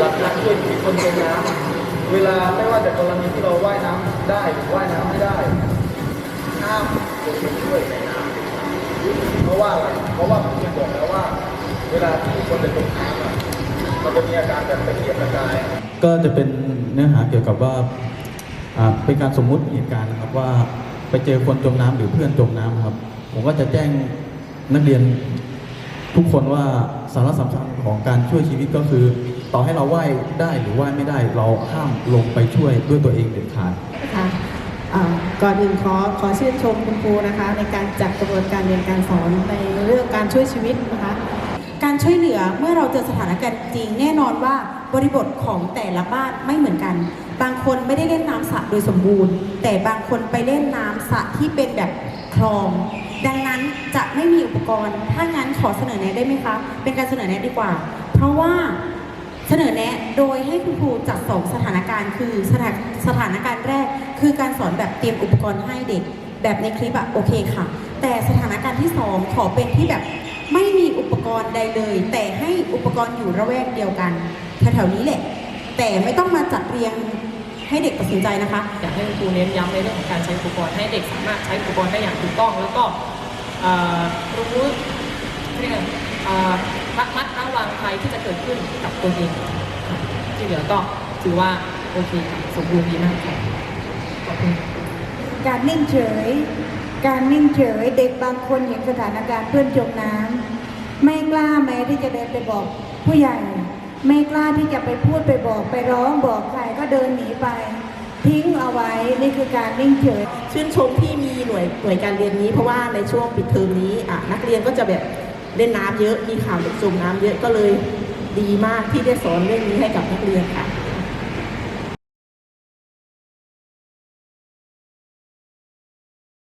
คนจมน้ำเวลาไม่ว่าจะกรณีที่เราว่ายน้ำได้หรือว่ายน้ำไม่ได้ห้ามลงไปช่วยในน้ำเพราะว่าอะไรเพราะว่าผมยังบอกแล้วว่า เวลาที่คนจะจมน้ำมันจะมีอาการแบบตะเกียกตะกาย ก็จะเป็นเนื้อหาเกี่ยวกับว่าอ่าเป็นการสมมุติเหตุการณ์นะครับว่าไปเจอคนจมน้ำหรือเพื่อนจมน้ำครับ ผมก็จะแจ้งนักเรียนทุกคนว่าสาระสำคัญของการช่วยชีวิตก็คือ ต่อให้เราว่ายได้หรือว่ายไม่ได้เราห้ามลงไปช่วยด้วยตัวเองเด็ดขาด ค่ะอ่าก่อนอื่นขอขอชื่นชมคุณครูนะคะ ในการจัดกระบวนการเรียนการสอนในเรื่องการช่วยชีวิตนะคะ การช่วยเหลือเมื่อเราเจอสถานการณ์จริงแน่นอนว่าบริบทของแต่ละบ้านไม่เหมือนกัน บางคนไม่ได้เล่นน้ำสระโดยสมบูรณ์ แต่บางคนไปเล่นน้ำสระที่เป็นแบบคลอง ดังนั้นจะไม่มีอุปกรณ์ ถ้างั้นขอเสนอแนะได้ไหมคะ เป็นการเสนอแนะดีกว่า เพราะว่า เสนอแนะโดยให้คุณครูจัดสองสถานการณ์คือสถานสถานการณ์แรก คือการสอนแบบเตรียมอุปกรณ์ให้เด็ก แบบในคลิปอะโอเคค่ะ แต่สถานการณ์ที่สองขอเป็นที่แบบไม่มีอุปกรณ์ใดเลย แต่ให้อุปกรณ์อยู่ระแวกเดียวกันแถวๆนี้แหละ แต่ไม่ต้องมาจัดเรียงให้เด็กตัดสินใจนะคะ อยากให้คุณครูเน้นย้ำในเรื่องของการใช้อุปกรณ์ให้เด็กสามารถใช้อุปกรณ์ได้อย่างถูกต้อง แล้วก็รู้เรียกอะ ไรเอ่อระมัดระวังภัยที่จะเกิดขึ้นกับตัวเองค่ะที่เหลือก็ถือว่าโอเคค่ะสมบูรณ์ดีมากค่ะขอบคุณค่ะการนิ่งเฉย การนิ่งเฉย เด็กบางคนเห็นสถานการณ์เพื่อนจมน้ำไม่กล้าแม้ที่จะเดินไปบอกผู้ใหญ่ ไม่กล้าที่จะไปพูดไปบอกไปร้องบอกใครก็เดินหนีไป ทิ้งเอาไว้นี่คือการนิ่งเฉย ชื่นชมที่มีหน่วยหน่วยการเรียนนี้เพราะว่าในช่วงปิดเทอมนี้อะนักเรียนก็จะแบบ เล่นน้ำเยอะมีข่าวเด็กจมน้ำเยอะก็เลยดีมากที่ได้สอนเรื่องนี้ให้กับนักเรียนค่ะ